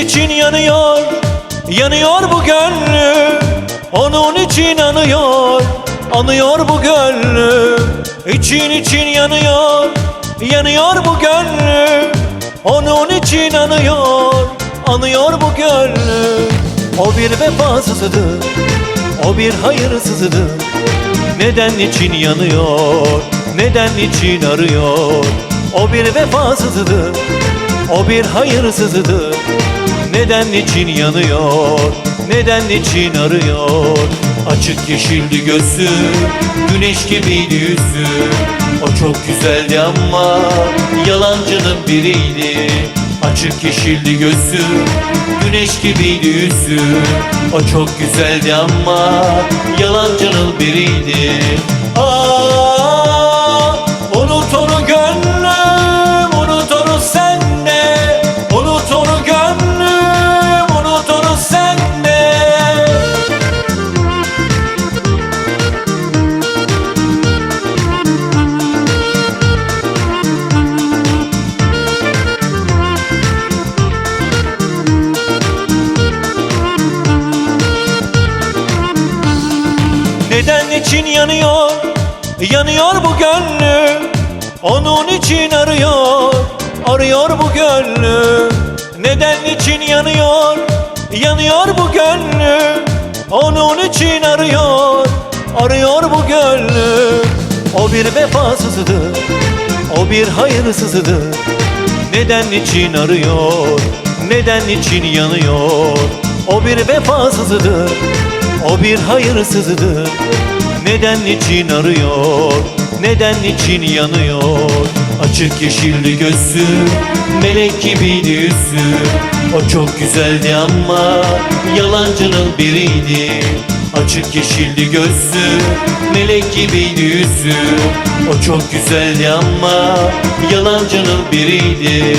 için yanıyor Yanıyor bu gönlüm Onun için anıyor Anıyor bu gönlüm İçin için yanıyor Yanıyor bu gönlüm Onun için anıyor Anıyor bu gönlüm O bir vefasızıdır O bir hayırsızıdır Neden için yanıyor Neden için arıyor? O bir vefasızıdır O bir hayırsızıdır Neden için yanıyor? Neden için arıyor? Açık yeşildi gözü Güneş gibiydi yüzü. O çok güzeldi ama Yalancının biriydi. Açık yeşildi gözü Güneş gibiydi yüzü. O çok güzeldi ama Yalancının biriydi. Aa, Neden için yanıyor? Yanıyor bu gönlüm. Onun için arıyor. Arıyor bu gönlüm. Neden için yanıyor? Yanıyor bu gönlüm. Onun için arıyor. Arıyor bu gönlüm. O bir vefasızıdır O bir hayırsızıdır Neden için arıyor? Neden için yanıyor? O bir vefasızıdır o bir hayırsızıdır Neden için arıyor? Neden için yanıyor? Açık yeşilli gözü Melek gibiydi yüzü. O çok güzeldi ama Yalancının biriydi. Açık yeşilli gözü Melek gibiydi yüzü. O çok güzeldi ama Yalancının biriydi